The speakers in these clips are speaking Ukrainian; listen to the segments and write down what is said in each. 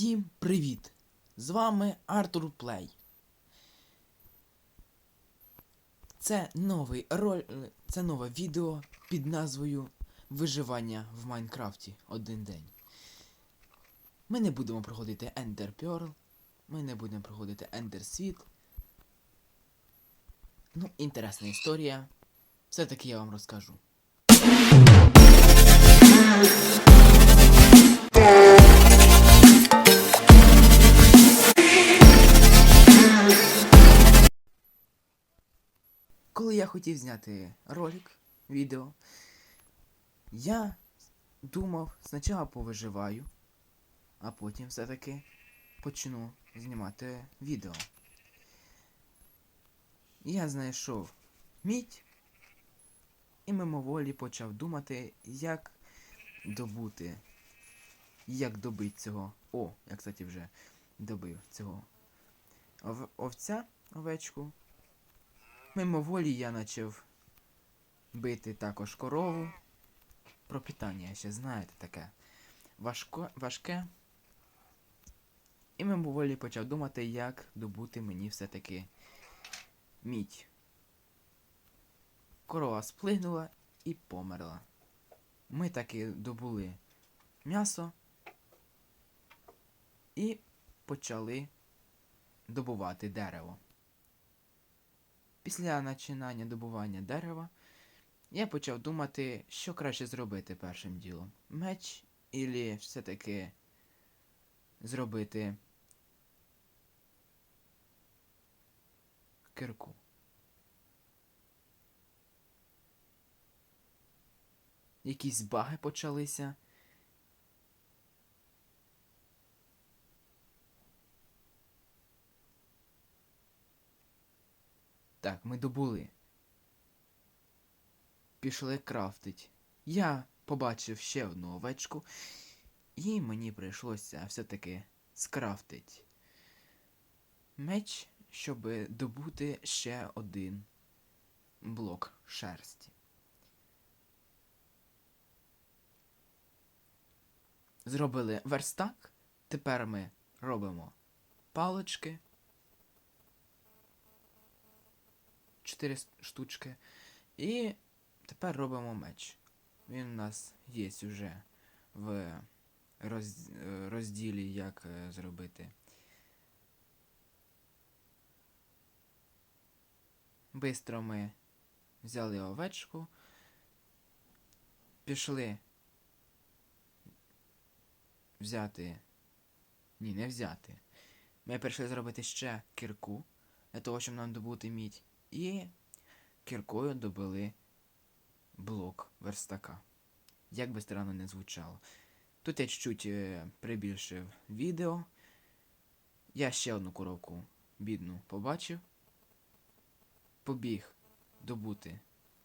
Всім привіт! З вами Артур Плей. Це новий роль. Це нове відео під назвою Виживання в Майнкрафті один день. Ми не будемо проходити Ender Pearl, ми не будемо проходити Ender Світ. Ну, інтересна історія. Все-таки я вам розкажу. Коли я хотів зняти ролик, відео, я думав, спочатку повиживаю, а потім все-таки почну знімати відео. Я знайшов мідь і мимоволі почав думати, як добути, як добити цього. О, я, кстати, вже добив цього ов- овця, овечку. Мимоволі я почав бити також корову. Пропитання ще знаєте таке. Важко, важке. І мимоволі почав думати, як добути мені все-таки мідь. Корова сплигнула і померла. Ми таки добули м'ясо і почали добувати дерево. Після починання добування дерева я почав думати, що краще зробити першим ділом. Меч ілі все-таки зробити кирку. Якісь баги почалися. Так, ми добули. Пішли крафтить. Я побачив ще одну овечку, і мені прийшлося все-таки скрафтить меч, щоб добути ще один блок шерсті. Зробили верстак. Тепер ми робимо палочки. 4 штучки. І тепер робимо меч. Він у нас є вже в розділі, як е, зробити. Бистро ми взяли овечку, пішли взяти. Ні, не взяти. Ми прийшли зробити ще кірку для того, щоб нам добути мідь. І кіркою добили блок верстака. Як би странно не звучало. Тут я чуть-чуть е, прибільшив відео. Я ще одну коробку бідну побачив. Побіг добути.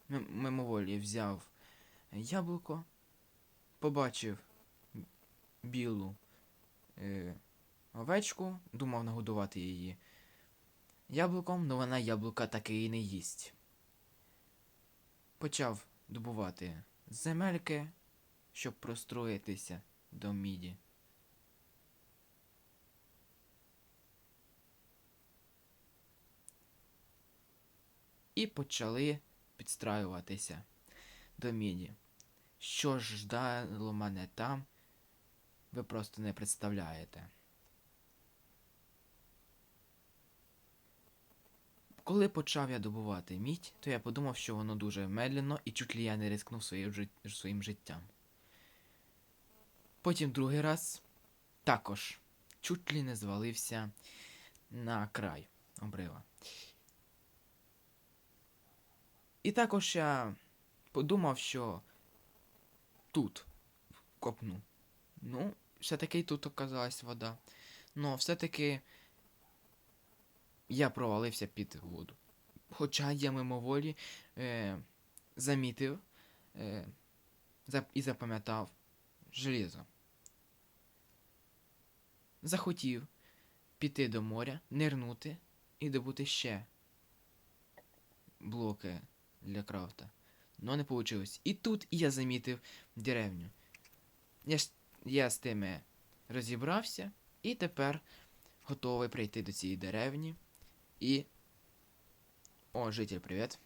Мимоволі взяв яблуко, побачив білу е, овечку, думав нагодувати її яблуком, але вона яблука таки і не їсть. Почав добувати земельки, щоб простроїтися до міді. І почали підстраюватися до міді. Що ж ждало мене там, ви просто не представляєте. Коли почав я добувати мідь, то я подумав, що воно дуже медленно і чуть ли я не рискнув своїм, життям. Потім другий раз також чуть ли не звалився на край обрива. І також я подумав, що тут копну. Ну, все-таки тут оказалась вода. Но все-таки я провалився під воду. Хоча я мимоволі е, замітив е, і запам'ятав желізо. Захотів піти до моря, нирнути і добути ще блоки для крафта. Но не вийшло. І тут я замітив деревню. Я, я з тими розібрався І тепер готовий прийти до цієї деревні. І. О, житель, привіт.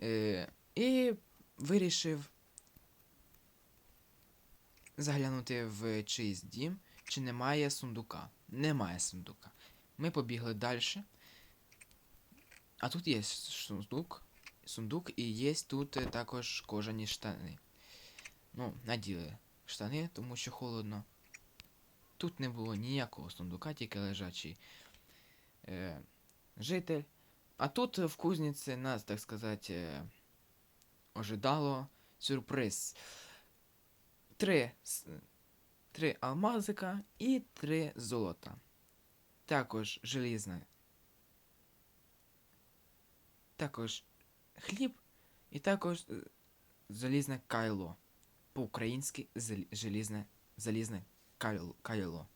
Е, і вирішив заглянути в чийсь дім, чи немає сундука. Немає сундука. Ми побігли далі. А тут є сундук. Сундук і є тут е, також кожані штани. Ну, наділи штани, тому що холодно. Тут не було ніякого сундука, тільки лежачий е, житель. А тут в кузниці нас, так сказати, е, ожидало сюрприз. Три, три алмазика і три золота. Також желізне. Також хліб і також залізне кайло. По-українськи желізне, залізне кайло.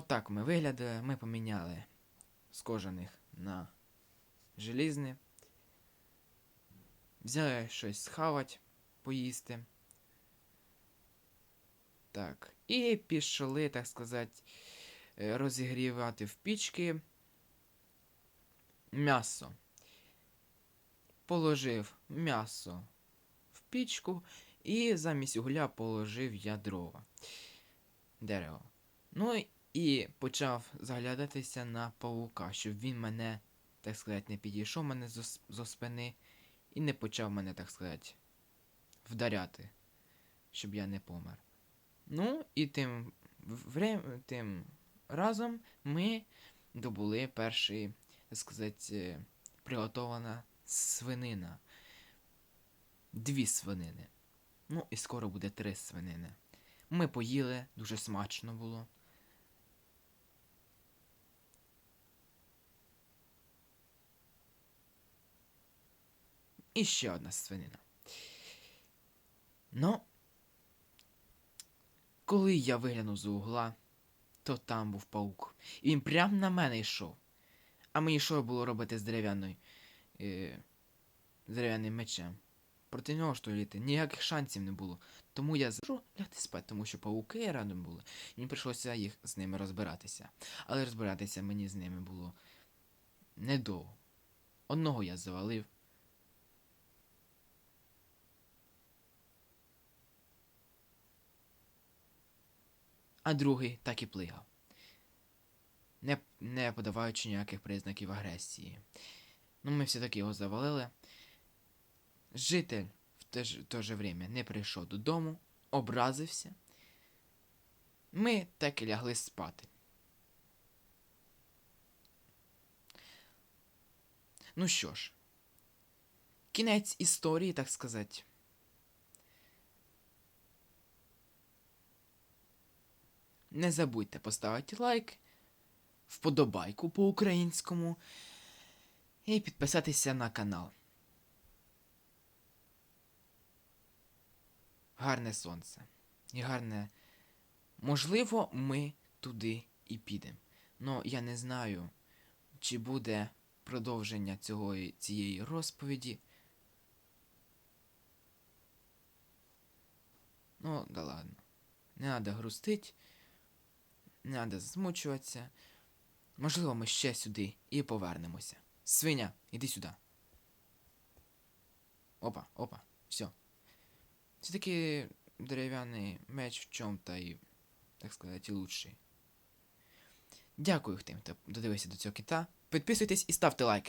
Кайло. От ми виглядали. Ми поміняли з кожаних на желізне. Взяли щось схавать, поїсти. Так. І пішли, так сказати, е, розігрівати в пічки м'ясо. Положив м'ясо в пічку і замість угля положив я дрова. Дерево. Ну і почав заглядатися на павука, щоб він мене, так сказати, не підійшов мене зо, спини і не почав мене, так сказати, вдаряти, щоб я не помер. Ну, і тим, тим разом ми добули перший, так сказати, е, приготована свинина. Дві свинини. Ну, і скоро буде три свинини. Ми поїли, дуже смачно було. І ще одна свинина. Ну, коли я виглянув з угла, то там був паук. І він прямо на мене йшов. А мені що було робити з дерев'яною. Е, дерев'яним мечем? Проти нього то літи ніяких шансів не було. Тому я зажу лягти спати, тому що пауки рядом були. Мені прийшлося їх з ними розбиратися. Але розбиратися мені з ними було недовго. Одного я завалив. А другий так і плигав, не, не подаваючи ніяких признаків агресії. Ну, ми все-таки його завалили. Житель в те ж, то же время не прийшов додому, образився. Ми так і лягли спати. Ну що ж, кінець історії, так сказати. Не забудьте поставити лайк, вподобайку по-українському і підписатися на канал. Гарне сонце. І гарне. Можливо, ми туди і підемо. Но я не знаю, чи буде продовження цього, цієї розповіді. Ну, да ладно. Не треба грустить. Не треба засмучуватися. Можливо, ми ще сюди і повернемося. Свиня, іди сюди. Опа, опа, все. Це такий дерев'яний меч в чому та й, так сказати, лучший. Дякую хто додивився до цього кита. Підписуйтесь і ставте лайк.